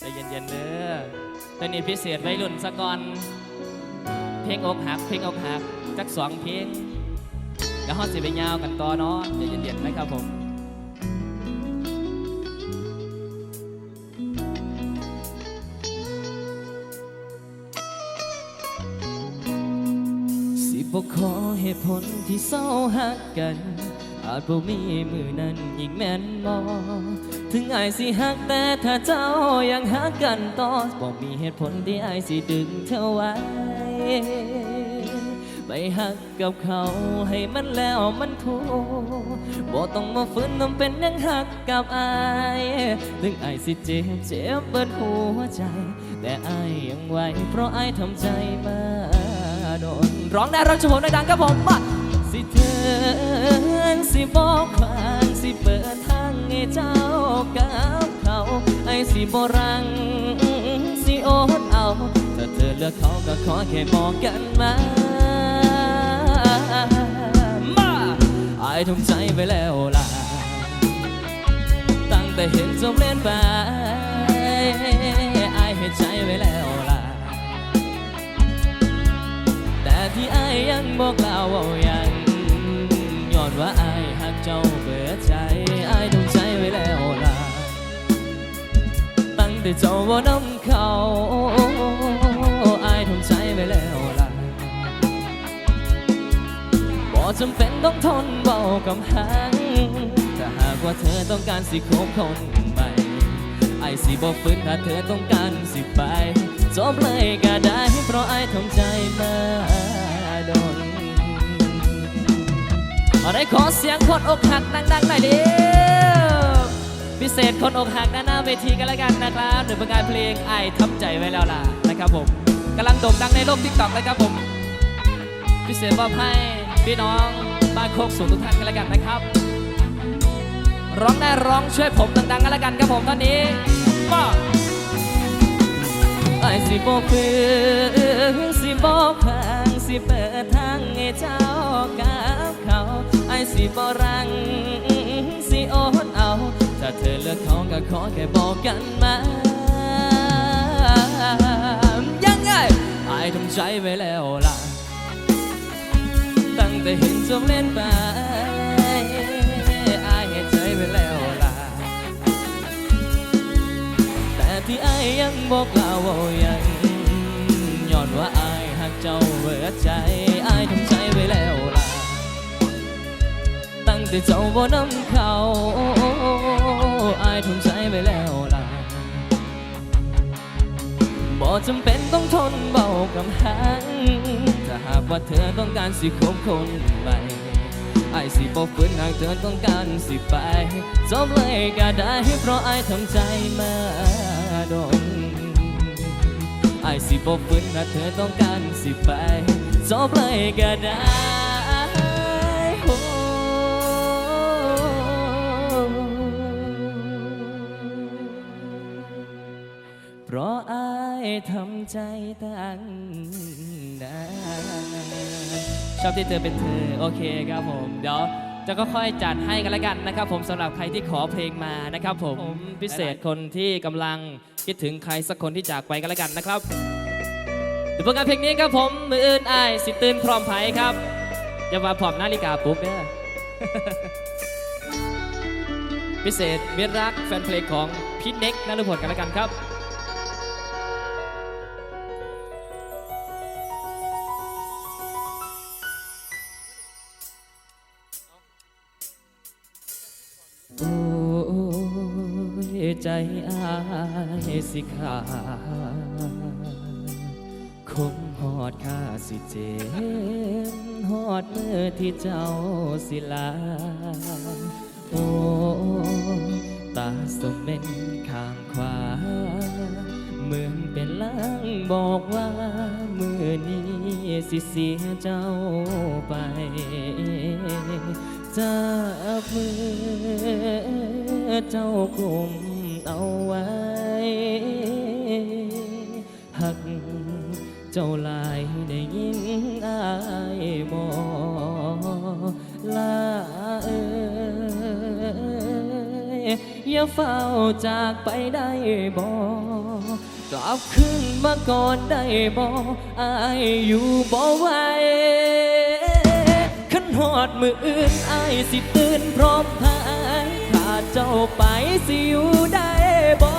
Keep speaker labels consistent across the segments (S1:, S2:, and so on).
S1: ใจเย็นๆเด้อตอนนี้พิเศษไว้รุ่นสะก่อน เพลงอกหัก เพลงอกหัก จักสองเพลงแล้วฮอดสิไปยาวกันต่อเนาะใจเย็นๆนะครับผมสิบขอเหตุผลที่เศร้าหักกัน อาจบ่มีมือนั้นอีกแม่นบ่ ถึงไอายสิหักแต่ถ้าเจ้ายังหักกันต่อบ่มีเหตุผลที่ไอายสิดึงเธอไว้ ไปหักกับเขาให้มันแล้วมันถูกบ่ต้องมาฝืนต้องเป็นยังหักกับไอายถึงไอายสิเจ็บเจ็บเบิดหัวใจ แต่ไอายยังไหวเพราะไอายทำใจมาโดนร้องได้ร้องโชว์ดังๆครับผมมาสิเถินสิบอกควางสิเปิดทางให้เจ้า กับเขาไอ้สิบรังสิโอดเอาถ้าเธอเลือกเขาก็ขอแค่บอกกันมามาไอ้ทำใจไปแล้วล่ะตั้งแต่เห็นจมเล่นไปไอ้เห็นใจไว้แล้วล่ะแต่ที่ไอ้ยังบอกเล่าว่ายังย้อนว่าไอ้หักเจ้า ตั้เจ้าว่าน้ำเขาไอ้ต้องใจไว้แล้วล่ะบ่จำเป็นต้องทนเบากำหังถ้าหากว่าเธอต้องการสิคบคนใหม่ไอ้สิบ่ฝืนถ้าเธอต้องการสิไปจบเลยก็ได้เพราะไอ้ทำใจมาโดนอาได้ขอเสียงคนอกหักดังๆหน่อยดี พิเศษคนอกหักด้านหน้าเวทีกันแล้วกันนะครับหนึ่งผลงานเพลงไอทำใจไว้แล้วล่ะนะครับผมกำลังโด่งดังในโลกทิกตอกเลยครับผม พิเศษมอบให้พี่น้องบ้านโคกสูงทุกท่านกันแล้วกันนะครับ ร้องได้ร้องช่วยผมดังๆกันแล้วกันครับผมตอนนี้มาไอสิบอกเพื่อสิบอกทางสิเปิดทางให้เจ้ากับเขาไอสิบรังสิโอน ถ้าเธอเลือกเขาก็ขอแค่บอกกันมายังไงไอ้ทำใจไว้แล้วล่ะ ตั้งแต่เห็นจมเล่นไปอายเห็นใจไปแล้วล่ะ แต่ที่อายยังบอกเล่าว่ายังย้อนว่าอายหักเจ้าเบิดใจอายทำใจไว้แล้วล่ะ ตั้งแต่เจ้าบ่นำเขา จำเป็นต้องทนเบากำหังถ้าหากว่าเธอต้องการสิคบคนใหม่ไอ้สิบ่ฝืนหากเธอต้องการสิไปจบเลยก็ได้เพราะไอ้ทำใจมาดนไอ้สิบ่ฝืนหากเธอต้องการสิไปจบเลยก็ได้ ทำใจตั้งนานชอบที่เธอเป็นเธอ โอเคครับผม เดี๋ยวจะก็ค่อยจัดให้กันแล้วกันนะครับ ผมสำหรับใครที่ขอเพลงมานะครับ ผมพิเศษคนที่กำลังคิดถึงใครสักคนที่จากไปกันแล้วกันนะครับเดี๋ยวผลงานเพลงนี้ครับผมมืออื่นอายสิตื่นพร้อมไผครับอย่ามาพร้อมนาฬิกาปลุ๊บเด้อพิเศษมิตรรักแฟนเพลงของพี่เน็กนฤพลกันแล้วกันครับ ใจอายสิขาดคงหอดค่าสิเจ็บหอดมือที่เจ้าสิลา โอ้ตาสมเป็นข้างขวา เหมือนเป็นลางบอกว่า มือนี้สิเสียเจ้าไปจับมือเจ้ากลม เอาไว้ หักเจ้าลายได้ยินอายบอกลาเอ้ยอย่าเฝ้าจากไปได้บอกกลับขึ้นมาก่อนได้บ่อายอยู่บ่ไหวขันหอดมืออื่นอายสิตื่นพร้อมพา เจ้าไปสิอยู่ได้บ่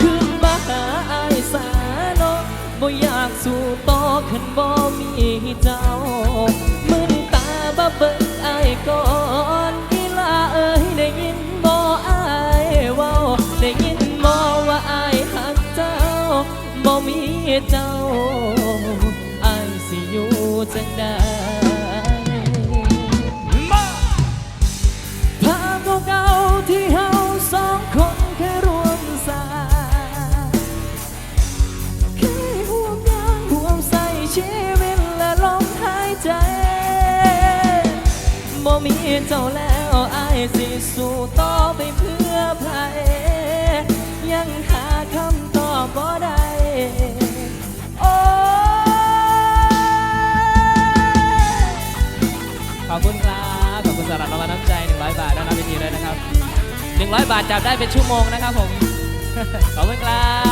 S1: ขึ้นมาหาอายสาเนาะบ่อยากสู้ต่อขันบ่มีเจ้ามึนตาบ่เบิ่งอายก่อนกีลาเอ้ยได้ยินบ่อายเว้าได้ยินบ่ว่าอายหักเจ้าบ่มีเจ้าอายสิอยู่จังใด เจ้าแล้วอายสิสู้ต่อไปเพื่อใครยังหาคำตอบบ่ได้โอ้ขอบคุณครับขอบคุณสำหรับรางวัลน้ำใจ 100 บาทด้านหน้าเวทีด้วยนะครับ 100 บาทจับได้เป็นชั่วโมงนะครับผม ขอบคุณครับ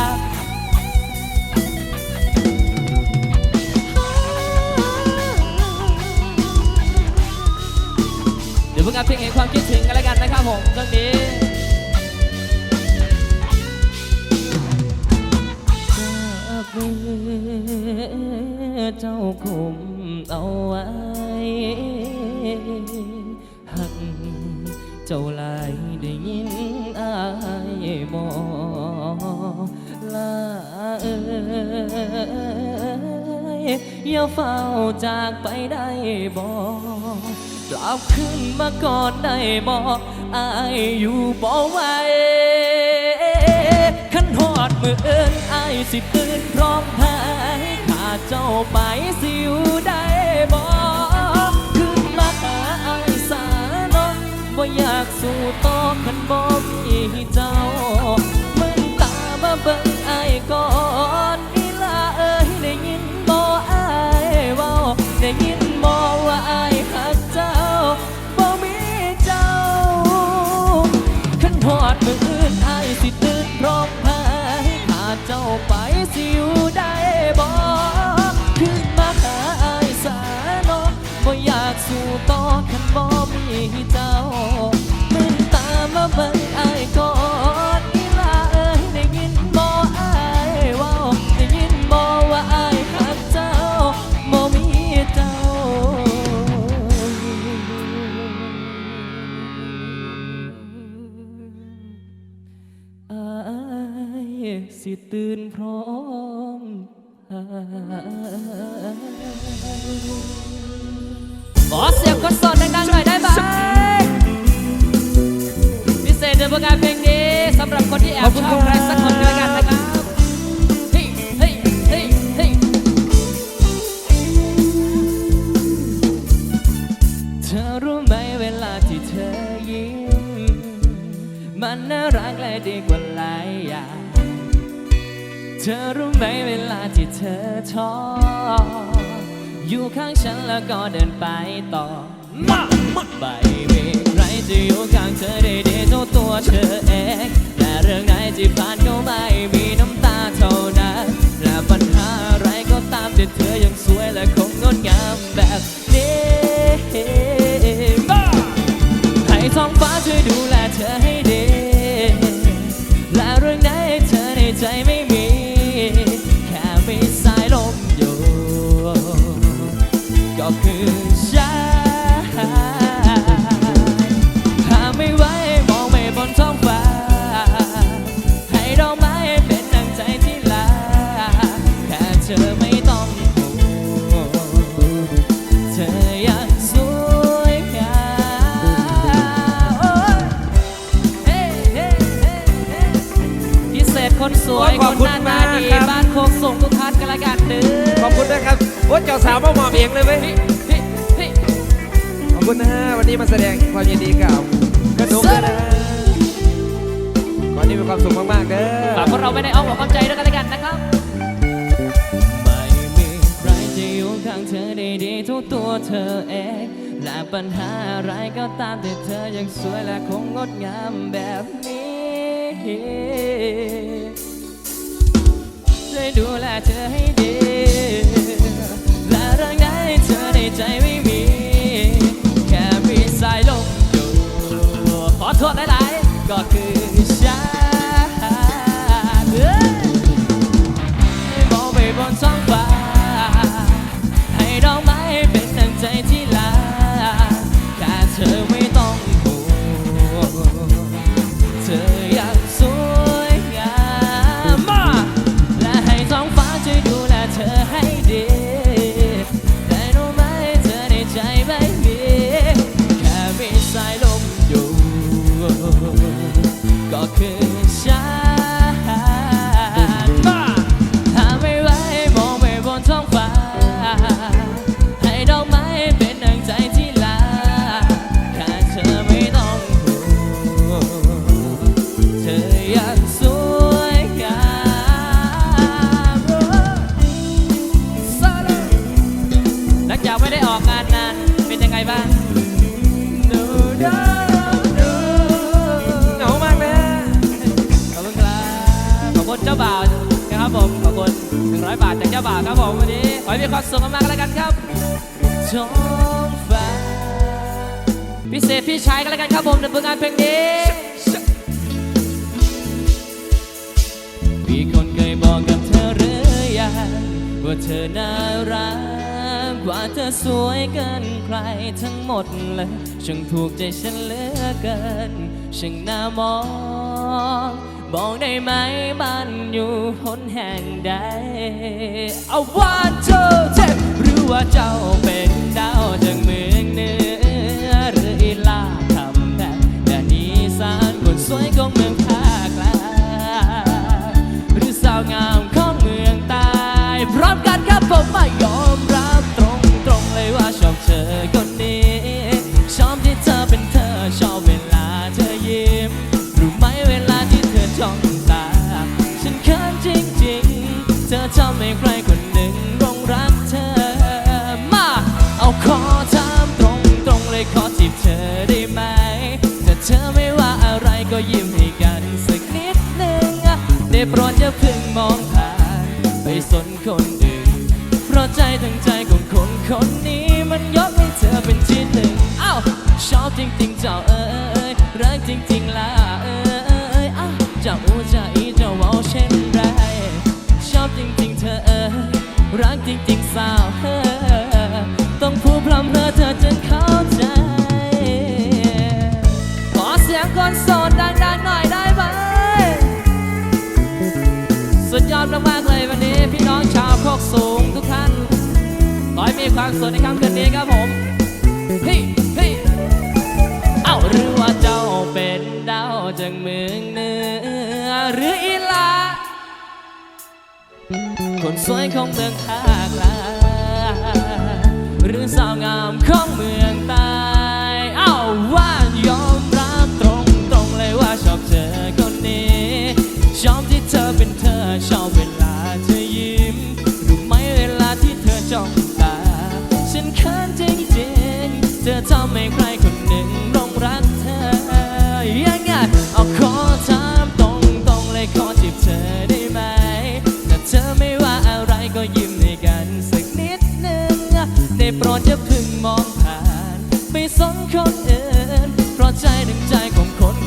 S1: ดี๋ยวเพิ่งอัพเพลงเองความคิดถึงกันแล้วกันนะครับผมตรงนี้เจ้าคุมเอาไว้หักเจ้าลายได้ยินอายบอกลาเอ้ยอย่าเฝ้าจากไปได้บอก ลับขึ้นมาก่อนได้บอกอายอยู่บ่ไหวขันหอดมือเอินอายสิตื่นพร้อมพายถ้าเจ้าไปสิอยู่ได้บ่ขึ้นมาหาอายสาเนาะบ่อยากสู้ต่อขันบ่มีเจ้ามึงตามาเบิ่ง สิตื่นพร้อมขอเสียงคนสดดังๆหน่อยได้ไหมพิเศษในประกาศเพลงนี้สำหรับคนที่แอบชอบใครสักคนก็แล้วกันนะครับเธอรู้ไหมเวลาที่เธอยิ้มมันน่ารักและดีกว่า เธอรู้ไหมเวลาที่เธอท้ออยู่ข้างฉันแล้วก็เดินไปต่อมาไม่มีใครจะอยู่ข้างเธอได้ดีเท่าตัวเธอเองและเรื่องไหนที่ผ่านก็ไม่มีน้ำตาเท่านั้นและปัญหาอะไรก็ตามที่เธอยังสวยและค แสดงความยินดีกั
S2: บกระนุกด้วยนะฮะขอให้มีความสุขมากๆเด้อ
S1: ฝากพวกเราไว้ในอ้อมอกอ้อมใจด้วยกันละกันนะครับ ไม่มีใครจะอยู่ข้างเธอได้ดีเทุกตัวเธอเอง และปัญหาอะไรก็ตามแต่เธอยังสวยและคงงดงามแบบนี้เธอให้ดี และเรื่องไหนเธอในใจไม่มีแค่มี สายลมอยู่ขอโทษหลายๆก็คือ ผมขอบคุณ100 บาทจากเจ้าบ่าวครับผมวันนี้ ขอให้มีความสุขมากๆแล้วกันครับท้องฟ้าพิเศษพี่ชายกันแล้วกันครับผมในผลงานเพลงนี้ มีคนเคยบอกกับเธอหรือยังว่าเธอน่ารักกว่าเธอสวยเกินใครทั้งหมดเลยช่างถูกใจฉันเหลือเกินช่างน่ามอง บอกได้ไหมบ้านอยู่หนแห่งใดเอาว่าเธอเจ็บหรือว่าเจ้าเป็นดาวจากเมืองเหนือหรืออีลาทำแดนแต่นี้สานคนสวยของ จริงๆเจ้าเอ๋ยรักจริงๆล่ะเอ๋ยอ้าเจ้าอูจะอีเจ้าเว่าเช่นไรชอบจริงๆเธอเอ๋ยรักจริงๆสาวเอ๋ยต้องพูดพร่ำเพอเธอจนเข้าใจขอเสียงคนโสดดังๆหน่อยได้ไหมสุดยอดมากๆเลยวันนี้พี่น้องชาวโคกสูงทุกท่านขอให้มีความสุขในค่ำคืนนี้ครับผมเคนสวยของเมืองภาคกลาหรือสาวงามของ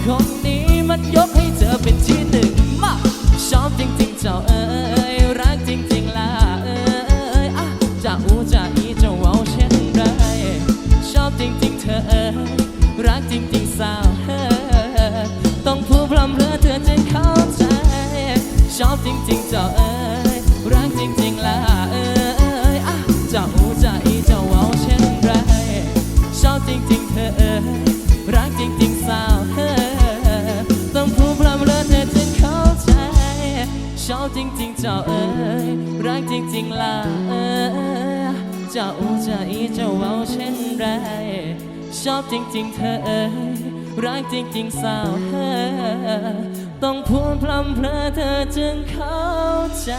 S1: คนนี้มันยกให้เธอเป็นที่หนึ่งมาชอบจริงๆเจ้าเอ๋ยรักจริงๆล่ะเอ๋ยอะจะอูจะอีจะเว้าเช่นไรชอบจริงๆเธอเอ๋ยรักจริงๆสาวเอ๋ยต้องพูดพร่ำเพื่อเธอจะเข้าใจ ชอบจริงๆเจ้าเอ๋ยรักจริงๆล่ะเอ๋ยอะจะอูจะอีจะเว้าเช่นไร ชอบจริงๆเธอเอ๋ยรักจริงๆสาว เจ้าเอ๋ยรักจริงๆล่ะเอ๋ยจะอูจะอีจะเว้าเช่นไรชอบจริงๆเธอเอ๋ยรักจริงๆสาวเอ๋ยต้องพูดพร่ำเพรื่อเธอจึงเข้าใจ